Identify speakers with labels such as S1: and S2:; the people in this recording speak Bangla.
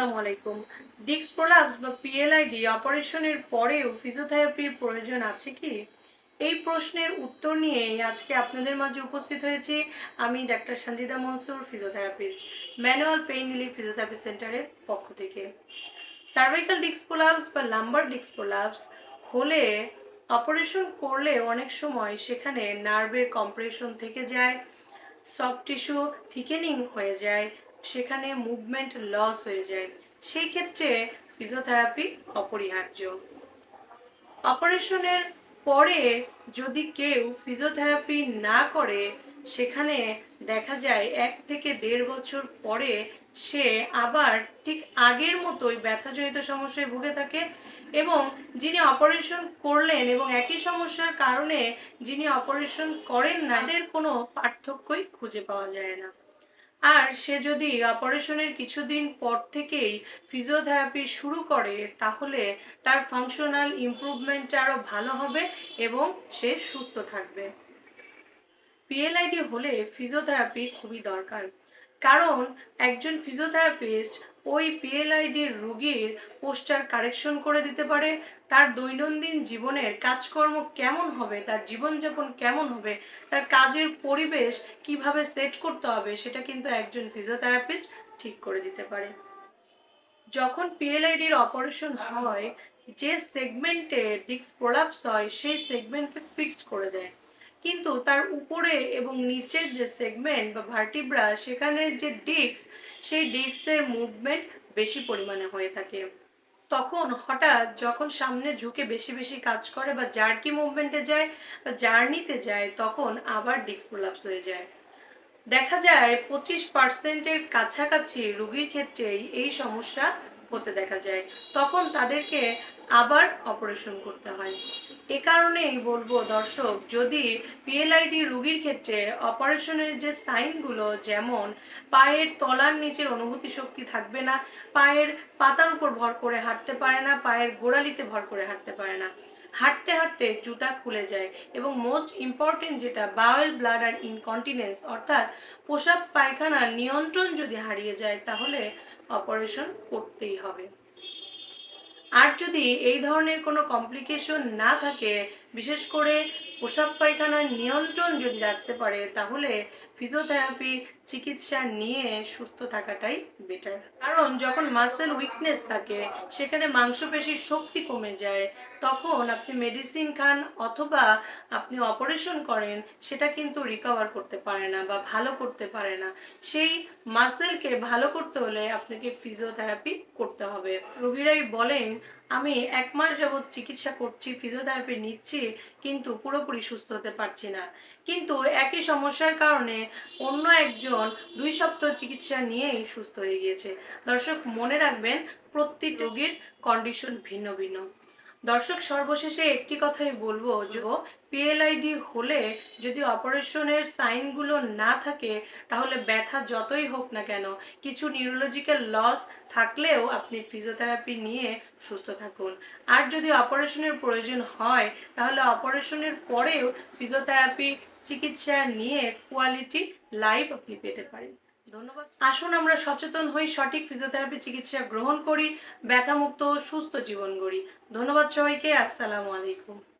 S1: আসসালামু আলাইকুম। ডিক্স প্রোলাপস বা পিএলআইডি অপারেশনের পরেও ফিজিওথেরাপির প্রয়োজন আছে কি? এই প্রশ্নের উত্তর নিয়ে আজকে আপনাদের মাঝে উপস্থিত হয়েছি আমি doctor Sanjida Mansur, physiotherapist, manual pain relief physiotherapy সেন্টারের পক্ষ থেকে। সার্ভাইকাল ডিক্স প্রোলাপস বা লাম্বার ডিক্স প্রোলাপস হলে অপারেশন করলে অনেক সময় সেখানে নার্ভের কম্প্রেশন থেকে যায়, সফট টিস্যু থিকেনিং হয়ে যায় সেখানে মুভমেন্ট লস হয়ে যায়। সেই ক্ষেত্রে ফিজিওথেরাপি অপরিহার্য অপারেশনের পরে যদি কেউ ফিজিওথেরাপি না করে, সেখানে দেখা যায় এক থেকে দেড় বছর পরে সে আবার ঠিক আগের মতোই ব্যথাজনিত সমস্যায় ভুগে থাকে এবং যিনি অপারেশন করলেন এবং একই সমস্যার কারণে যিনি অপারেশন করেন না, তাদের কোনো পার্থক্যই খুঁজে পাওয়া যায় না। আর সে যদি অপারেশনের কিছুদিন পর থেকেই ফিজিওথেরাপি শুরু করে, তাহলে তার ফাংশনাল ইমপ্রুভমেন্ট আরও ভালো হবে এবং সে সুস্থ থাকবে। পিএলআইডি হলে ফিজিওথেরাপি খুবই দরকার। কারণ একজন ফিজিওথেরাপিস্ট ওই পিএলআইডির রুগীর পোস্টার কারেকশন করে দিতে পারে। তার দৈনন্দিন জীবনের কাজকর্ম কেমন হবে, তার জীবনযাপন কেমন হবে, তার কাজের পরিবেশ কীভাবে সেট করতে হবে, সেটা কিন্তু একজন ফিজিওথেরাপিস্ট ঠিক করে দিতে পারে। যখন পিএলআইডির অপারেশন হয়, যে সেগমেন্টে ডিক্স প্রোলাপস হয়, সেই সেগমেন্টকে ফিক্সড করে দেয়। কিন্তু তার উপরে এবং নিচের যে সেগমেন্ট বা ভার্টিব্রা সেখানের যে ডিস্ক সেই ডিস্কের মুভমেন্ট বেশি পরিমাণে হয়ে থাকে। তখন হঠাৎ যখন সামনে ঝুঁকে বেশি বেশি কাজ করে বা জার্কি মুভমেন্টে যায় বা জার্নিতে যায়, তখন আবার ডিস্ক প্রোলাপস হয়ে যায়। দেখা যায় পঁচিশ পার্সেন্টের কাছাকাছি রুগীর ক্ষেত্রেই এই সমস্যা হতে দেখা যায়। তখন তাদেরকে আবার অপারেশন করতে হয়। এ কারণেই বলব, দর্শক, যদি পিএলআইডি রোগীর ক্ষেত্রে অপারেশনের যে সাইনগুলো, যেমন পায়ের তলার নিচের অনুভূতি শক্তি থাকবে না, পায়ের পাতার উপর ভর করে হাঁটতে পারে না, পায়ের গোড়ালিতে ভর করে হাঁটতে পারে না, হাঁটতে হাঁটতে জুতা খুলে যায় এবং মোস্ট ইম্পর্টেন্ট যেটা বাওয়েল ব্লাডার ইনকন্টিনেন্স অর্থাৎ পোশাক, পায়খানা নিয়ন্ত্রণ যদি হারিয়ে যায়, তাহলে অপারেশন করতেই হবে। আর যদি এই ধরনের কোনো কমপ্লিকেশন না থাকে বিশেষ করে পোশাক পায়খানার নিয়ন্ত্রণ যদি রাখতে পারে, তাহলে ফিজিওথেরাপি চিকিৎসা নিয়ে সুস্থ থাকাটাই বেটার কারণ যখন মাসেল উইকনেস থাকে, সেখানে মাংসপেশির শক্তি কমে যায়, তখন আপনি মেডিসিন খান অথবা আপনি অপারেশন করেন, সেটা কিন্তু রিকভার করতে পারে না বা ভালো করতে পারে না। সেই মাসেলকে ভালো করতে হলে আপনাকে ফিজিওথেরাপি করতে হবে। রোগীরাই বলেন, আমি এক মাস যাবৎ চিকিৎসা করছি ফিজিওথেরাপি নিচ্ছি কিন্তু পুরোপুরি সুস্থ হতে পারছি না। কিন্তু একই সমস্যার কারণে অন্য একজন দুই সপ্তাহ চিকিৎসা নিয়েই সুস্থ হয়ে গিয়েছে। দর্শক, মনে রাখবেন, প্রত্যেক রোগীর কন্ডিশন ভিন্ন ভিন্ন। দর্শক, সর্বশেষে একটি কথাই বলব যে পিএলআইডি হলে যদি অপারেশনের সাইনগুলো না থাকে, তাহলে ব্যথা যতই হোক না কেন, কিছু নিউরোলজিক্যাল লস থাকলেও আপনি ফিজিওথেরাপি নিয়ে সুস্থ থাকুন। আর যদি অপারেশনের প্রয়োজন হয়, তাহলে অপারেশনের পরেও ফিজিওথেরাপি চিকিৎসা নিয়ে কোয়ালিটি লাইফ আপনি পেতে পারেন। ধন্যবাদ। আসুন আমরা সচেতন হই, সঠিক ফিজিওথেরাপি চিকিৎসা গ্রহণ করি, ব্যথামুক্ত সুস্থ জীবন গড়ি। ধন্যবাদ সবাইকে, আসসালামু আলাইকুম।